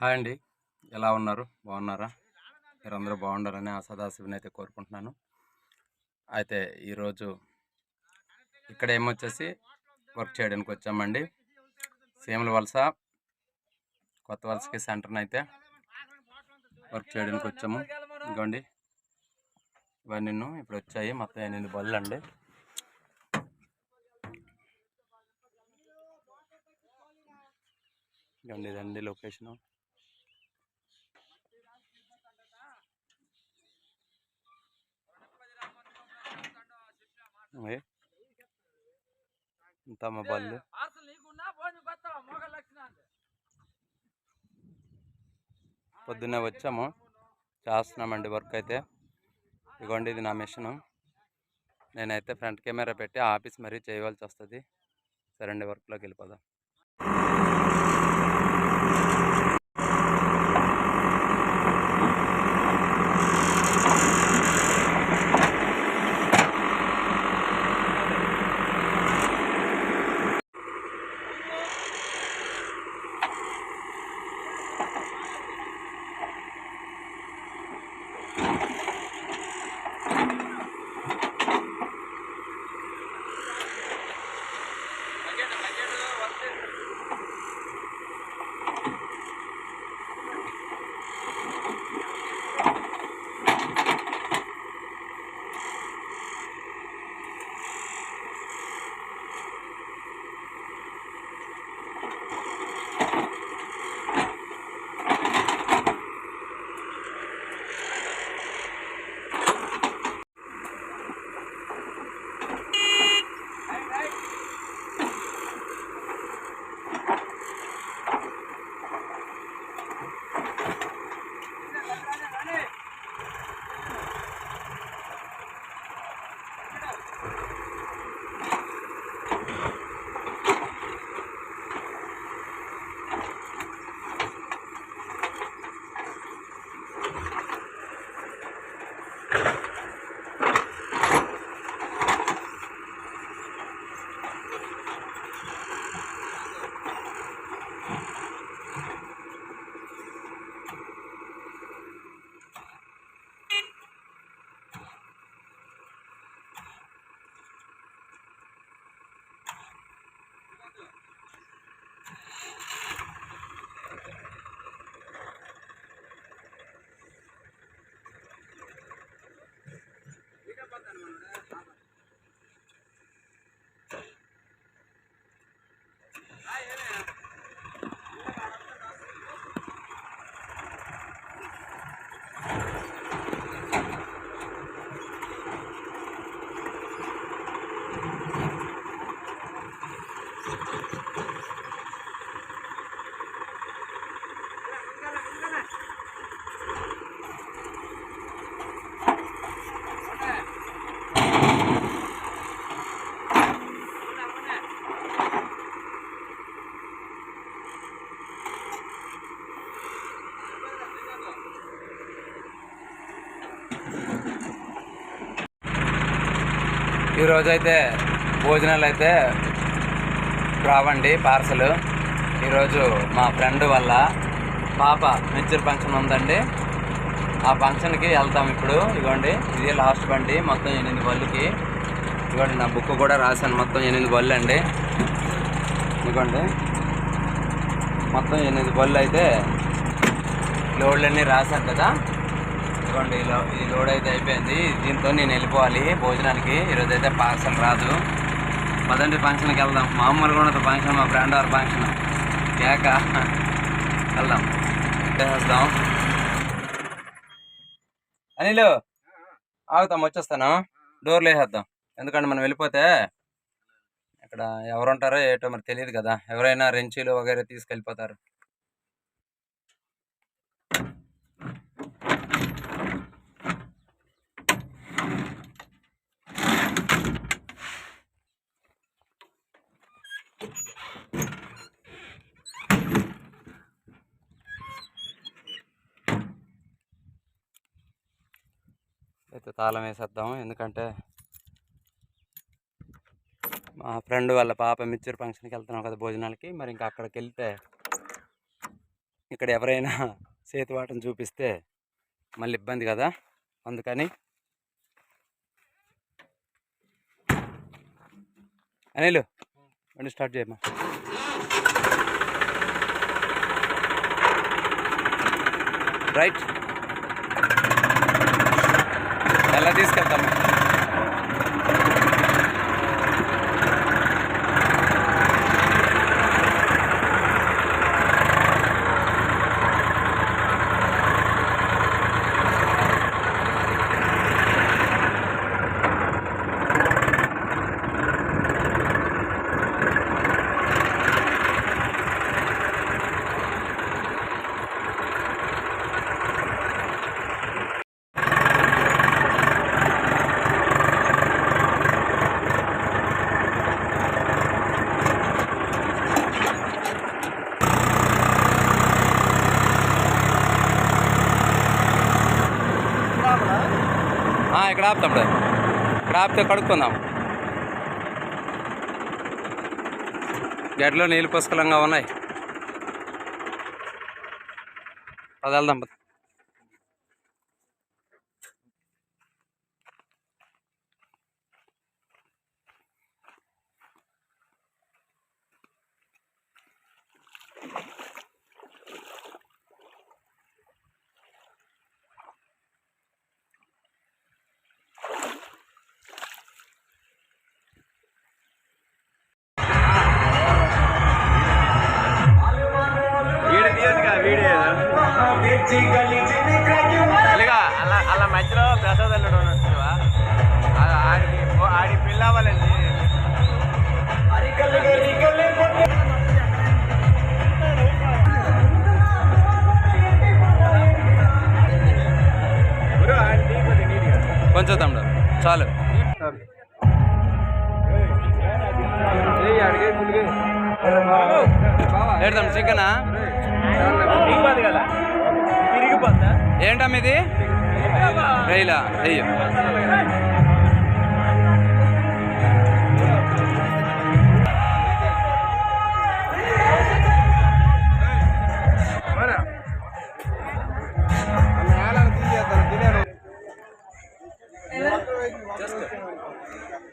Hi అండి. ఎలా ఉన్నారు? బాగున్నారా? మీరందరూ బాగుండాలని ఆ సదాశివుని అయితే కోరుకుంటున్నాను. అయితే ఈరోజు ఇక్కడ ఏమొచ్చేసి వర్క్ చేయడానికి వచ్చామండి. సీమల వలస కొత్త వలసకి సెంటర్ని అయితే వర్క్ చేయడానికి వచ్చాము. ఇదిగోండి. ఇవన్నీ ఇప్పుడు వచ్చాయి. మొత్తం ఎనిమిది బళ్ళు అండి. ఇదిగోండి ఇదండి లొకేషను. ఏ? ఇంత మా బళ్ళు పొద్దున్నే వచ్చాము. చేస్తున్నామండి వర్క్ అయితే. ఇదిగోండి ఇది నా మిషను. నేనైతే ఫ్రంట్ కెమెరా పెట్టి ఆఫీస్ మరీ చేయవలసి వస్తుంది. సరే అండి వర్క్లోకి వెళ్ళిపోదాం. ఈరోజు అయితే భోజనాలు అయితే రావండి పార్సల్. ఈరోజు మా ఫ్రెండ్ వల్ల పాప మెచ్యూర్ ఫంక్షన్ ఉందండి. ఆ ఫంక్షన్కి వెళ్తాం ఇప్పుడు. ఇదిగోండి ఇది లాస్ట్ బండి మొత్తం ఎనిమిది బళ్ళుకి. ఇదిగోండి నా బుక్ కూడా రాశాను మొత్తం ఎనిమిది బళ్ళు అండి ఇదిగోండి మొత్తం ఎనిమిది బళ్ళు అయితే లోడ్లన్నీ రాశాను కదా. ఇదిగోండి ఈ లోడ్ అయితే అయిపోయింది. దీంతో నేను వెళ్ళిపోవాలి భోజనానికి. ఈరోజు అయితే పార్సల్ రాదు. పదండి ఫంక్షన్కి వెళ్దాం. మామూలుగా కూడా ఫంక్షన్ మా ఫ్రెండ్ వారి ఫంక్షన్. కేక. వెళ్దాం. చేసేద్దాం అనిల్ ఆగుతాం వచ్చేస్తాను. డోర్లు వేసేద్దాం ఎందుకంటే మనం వెళ్ళిపోతే ఇక్కడ ఎవరుంటారో ఏటో మరి తెలియదు కదా. ఎవరైనా రెంచీలు వగైరా తీసుకెళ్ళిపోతారు. అయితే తాళం వేసేద్దాం ఎందుకంటే మా ఫ్రెండ్ వాళ్ళ పాప మిచ్చర్ ఫంక్షన్కి వెళ్తున్నాం కదా భోజనాలకి మరి ఇంకా అక్కడికి వెళ్తే ఇక్కడ ఎవరైనా చేతివాటం చూపిస్తే మళ్ళీ ఇబ్బంది కదా. అందుకని అనిలు బండి స్టార్ట్ చేయమ్మా. రైట్. ఎలా తీసుకెళ్తాము ఆ, ఇక్కడ ఆపుతాం ఇప్పుడు ఇక్కడ ఆపితే కడుక్కుందాం గడ్డలో నీళ్ళు పుష్కలంగా ఉన్నాయి పదల్దాం పద. ఇలాగా అలా అలా మధ్యలో ప్రసాద్ అల్లుడు ఉన్నట్టువా ఆడి ఆడి పిల్ల అవ్వాలండి కొంచెం తమ్ముడు చాలు. ఏడతాం చికెనా? కదా. ఏంటమ్మ ఇది రైలా. అయ్యో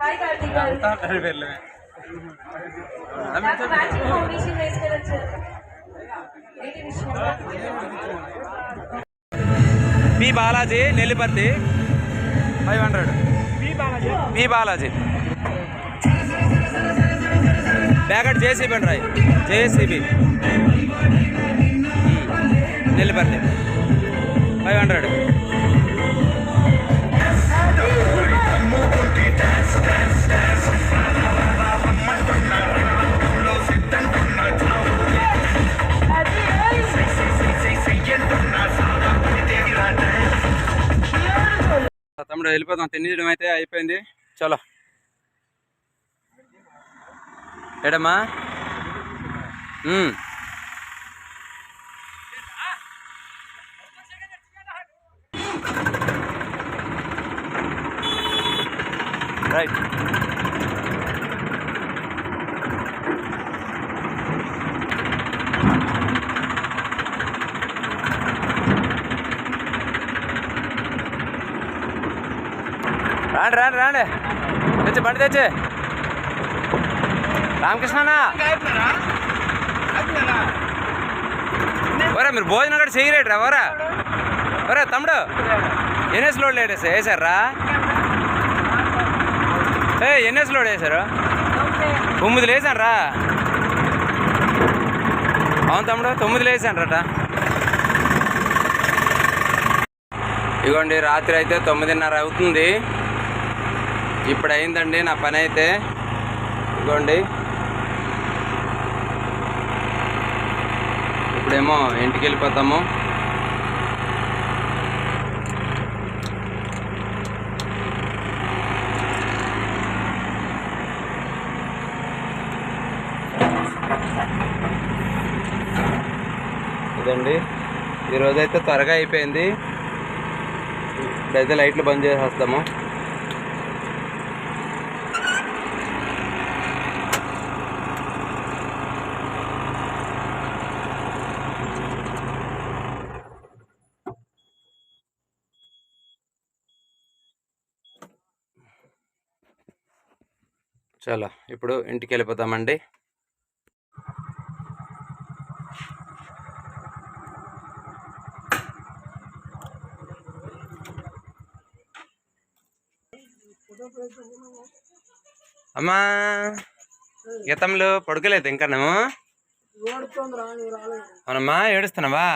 hi P Balaji Nelliparthi five hundred. P Balaji? బ్యాగట్ JCB అండి రాయ్. జేసీబీ. నెల్లిపర్తి. Five hundred. తమ్ముడు వెళ్ళిపోతాం తినేయడం అయితే అయిపోయింది. చలో. ఏడమ్మా? రైట్. రాండి రాండి రాండి. తెచ్చి బండి తెచ్చి. రామకృష్ణనా ఒరే మీరు భోజనం కూడా చేయరేట్రా ఓరా ఒరే తమ్ముడు. ఎన్ఎస్ లోడ్ లేడేసా వేసారా ఏ ఎన్ఎస్ లోడ్ వేసారు తొమ్మిది లేసాను రా అవును తమ్ముడు తొమ్మిది లేసాను రట ఇగోండి రాత్రి అయితే తొమ్మిదిన్నర అవుతుంది. ఇప్పుడు అయిందండి నా పని అయితే ఇదిగోండి ఇప్పుడేమో ఇంటికి వెళ్ళిపోతాము ఇదండి ఈరోజైతే త్వరగా అయిపోయింది. ఇప్పుడైతే లైట్లు బంద్ చేసేస్తాము. చలో ఇప్పుడు ఇంటికి వెళ్ళిపోతామండి అమ్మా! గీతంలో పడుకోలేదు ఇంకా నువ్వు? అవునమ్మా ఏడుస్తున్నావా.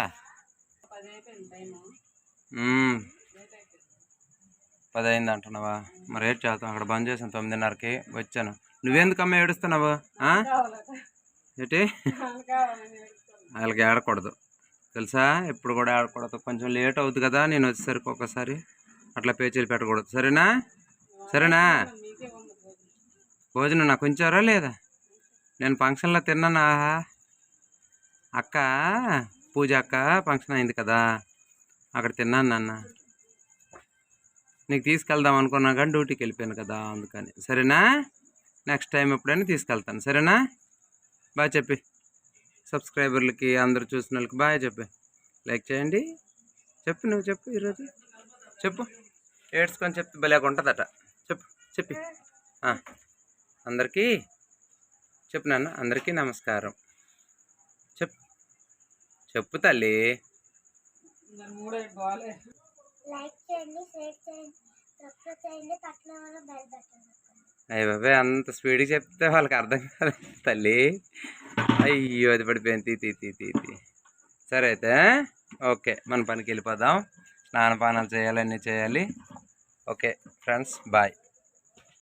పది అయింది అంటున్నావా? మరి ఏడ్ చేద్దాం? అక్కడ బంద్ చేసాను తొమ్మిదిన్నరకి వచ్చాను. నువ్వెందుకమ్మా ఏడుస్తున్నావు? ఏంటి? వాళ్ళకి ఆడకూడదు తెలుసా? ఎప్పుడు కూడా ఆడకూడదు కొంచెం లేట్ అవుతుంది కదా నేను వచ్చేసరికి ఒకసారి అట్లా పేచీలు పెట్టకూడదు. సరేనా? సరేనా? భోజనం నాకు ఉంచారా లేదా? నేను ఫంక్షన్లో తిన్నానా? అక్క పూజ అక్క ఫంక్షన్ అయింది కదా. అక్కడ తిన్నాను నాన్న. నీకు తీసుకెళ్దాం అనుకున్నా కానీ డ్యూటీకి వెళ్ళిపోయాను కదా అందుకని. సరేనా? నెక్స్ట్ టైం ఎప్పుడైనా తీసుకెళ్తాను. సరేనా? బాయ్ చెప్పి. సబ్స్క్రైబర్లకి అందరు చూసిన వాళ్ళకి బాయ్ చెప్పి. లైక్ చేయండి. చెప్పు నువ్వు చెప్పు ఈరోజు. చెప్పు. ఏడ్చుకొని చెప్తే భలేగా ఉంటుందట చెప్పు చెప్పి. అందరికీ చెప్పు నాన్న అందరికీ నమస్కారం. చెప్పు. చెప్పు తల్లి. లైక్ చేయండి షేర్ చేయండి సబ్స్క్రైబ్ చేయండి పక్కన వాళ్ళ బెల్ బటన్ బాబాయ్ అంత స్పీడ్గా చెప్తే వాళ్ళకి అర్థం కాదు తల్లి. అయ్యో అది పడిపోయింది. తీ తీ తీ తీ తీ. సరే అయితే ఓకే మన పనికి వెళ్ళిపోదాం. స్నానపానాలు చేయాలి అన్నీ చేయాలి. Okay friends bye